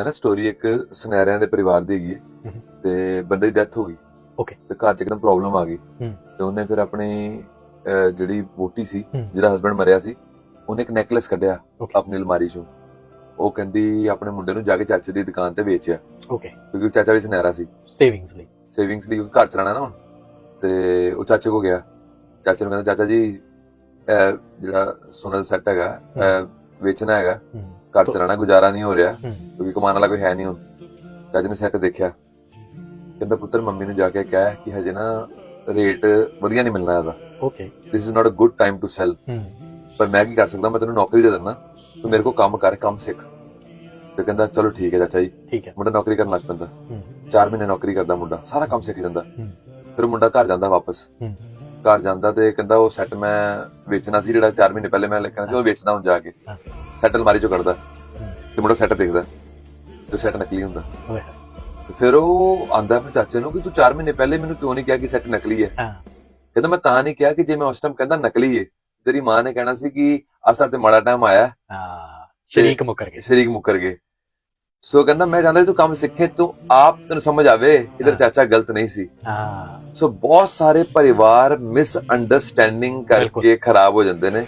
ਹੈ ਨਾ ਸਟੋਰੀ ਇੱਕ ਸੁਨਹਿਰਿਆਂ ਦੇ ਪਰਿਵਾਰ ਦੀ ਹੈਗੀ ਹੈ। ਤੇ ਬੰਦੇ ਦੀ ਡੈਥ ਹੋ ਗਈ Okay. ਤੇ ਘਰ 'ਚ ਇੱਕਦਮ ਪ੍ਰੋਬਲਮ ਆ ਗਈ। ਤੇ ਉਹਨੇ ਫਿਰ ਆਪਣੀ ਜਿਹੜੀ ਵੋਟੀ ਸੀ। ਜਿਹਦਾ ਹਸਬੰਡ ਮਰਿਆ ਸੀ ਉਹਨੇ ਇੱਕ ਨੈਕਲੇਸ ਕੱਢਿਆ. ਆਪਣੀ ਅਲਮਾਰੀ 'ਚੋਂ ਉਹ ਕਹਿੰਦੀ ਆਪਣੇ ਮੁੰਡੇ ਨੂੰ ਜਾ ਕੇ ਚਾਚੇ ਦੀ ਦੁਕਾਨ ਤੇ ਵੇਚਿਆ ਓਕੇ ਕਿਉਂਕਿ ਚਾਚਾ ਵੀ ਸੁਨਹਿਰਾ ਸੀ ਸੇਵਿੰਗਸ ਲਈ ਸੇਵਿੰਗਸ ਲਈ ਘਰ ਚਲਾਣਾ ਨਾ ਹੁਣ ਤੇ ਉਹ ਚਾਚੇ ਕੋ ਗਿਆ ਚਾਚੇ ਨੂੰ ਕਹਿੰਦਾ ਚਾਚਾ ਜੀ ਜਿਹੜਾ ਸੋਨਾ ਦਾ ਸੈੱਟ ਹੈਗਾ ਵੇਚਣਾ ਹੈਗਾ ਘਰ ਚਲਾਣਾ ਗੁਜ਼ਾਰਾ ਨਹੀਂ ਹੋ ਰਿਹਾ ਕਿਉਂਕਿ ਕਮਾਉਣ ਵਾਲਾ ਕੋਈ ਹੈ ਨਹੀਂ ਹੁਣ। ਚਾਚੇ ਨੇ ਸੈੱਟ ਦੇਖਿਆ। ਕਹਿੰਦਾ ਪੁੱਤਰ ਮੰਮੀ ਨੂੰ ਜਾ ਕੇ ਕਹਿ ਕਿ ਹਜੇ ਨਾ ਰੇਟ ਵਧੀਆ ਨਹੀਂ ਮਿਲਣਾ ਇਹਦਾ। Okay this is not a good time to sell ਪਰ ਮੈਂ ਕੀ ਕਰ ਸਕਦਾ ਮੈਂ ਤੈਨੂੰ ਨੌਕਰੀ ਦੇ ਦਿੰਦਾ। ਤੂੰ ਮੇਰੇ ਕੋਲ ਕੰਮ ਕਰ ਕੰਮ ਸਿੱਖ। ਤੇ ਕਹਿੰਦਾ ਚਲੋ ਠੀਕ ਹੈ ਚਾਚਾ ਜੀ। ਠੀਕ ਹੈ। ਮੁੰਡਾ ਨੌਕਰੀ ਕਰਨ ਲੱਗ ਪੈਂਦਾ। 4 ਮਹੀਨੇ ਨੌਕਰੀ ਕਰਦਾ ਮੁੰਡਾ ਸਾਰਾ ਕੰਮ ਸਿੱਖ ਜਾਂਦਾ। ਫਿਰ ਮੁੰਡਾ ਘਰ ਜਾਂਦਾ ਵਾਪਸ। ਘਰ ਜਾਂਦਾ ਤੇ ਕਹਿੰਦਾ ਉਹ ਸੈੱਟ ਮੈਂ ਵੇਚਣਾ ਸੀ ਜਿਹੜਾ 4 ਮਹੀਨੇ ਪਹਿਲੇ ਮੈਂ ਲਿਖਣਾ ਸੀ ਉਹ ਵੇਚਦਾ ਹੁਣ ਜਾ ਕੇ। ਸੈੱਟ ਅਲਮਾਰੀ ਚੋਂ ਕੱਢਦਾ। ਤੇ ਮੁੰਡਾ ਸੈੱਟ ਦੇਖਦਾ। ਤੇ ਸੈੱਟ ਨਕਲੀ ਹੁੰਦਾ। ਫਿਰ ਉਹ ਆਂਦਾ ਆਪਣੇ ਚਾਚੇ ਨੂੰ ਕਿ ਤੂੰ 4 ਮਹੀਨੇ ਪਹਿਲੇ ਮੈਨੂੰ ਕਿਉਂ ਨਹੀਂ ਕਿਹਾ ਕਿ ਸੈੱਟ ਨਕਲੀ ਹੈ? ਕਹਿੰਦਾ ਮੈਂ ਤਾਂ ਨਹੀਂ ਕਿਹਾ ਕਿ ਜੇ ਮੈਂ ਉਸ ਟਾਈਮ ਕਹਿੰਦਾ ਨਕਲੀ ਹੈ ਤੇਰੀ ਮਾਂ ਨੇ ਕਹਿਣਾ ਸੀ ਕਿ ਅਸਰ ਤੇ ਮਾੜਾ ਟਾਈਮ ਆਇਆ ਹਾਂ। ਸ਼ਰੀਕ ਮੁੱਕਰ ਗਏ। ਸ਼ਰੀਕ ਮੁੱਕਰ ਗਏ। ਸੋ ਕਹਿੰਦਾ ਮੈਂ ਚਾਹੁੰਦਾ ਤੂੰ ਕੰਮ ਸਿੱਖੇ ਤੂੰ ਆਪ ਤੈਨੂੰ ਸਮਝ ਆਵੇ ਇਧਰ। ਚਾਚਾ ਗਲਤ ਨਹੀਂ ਸੀ। ਹਾਂ। ਸੋ ਬਹੁਤ ਸਾਰੇ ਪਰਿਵਾਰ ਮਿਸ ਅੰਡਰਸਟੈਂਡਿੰਗ। ਕਰਕੇ ਖਰਾਬ ਹੋ ਜਾਂਦੇ ਨੇ।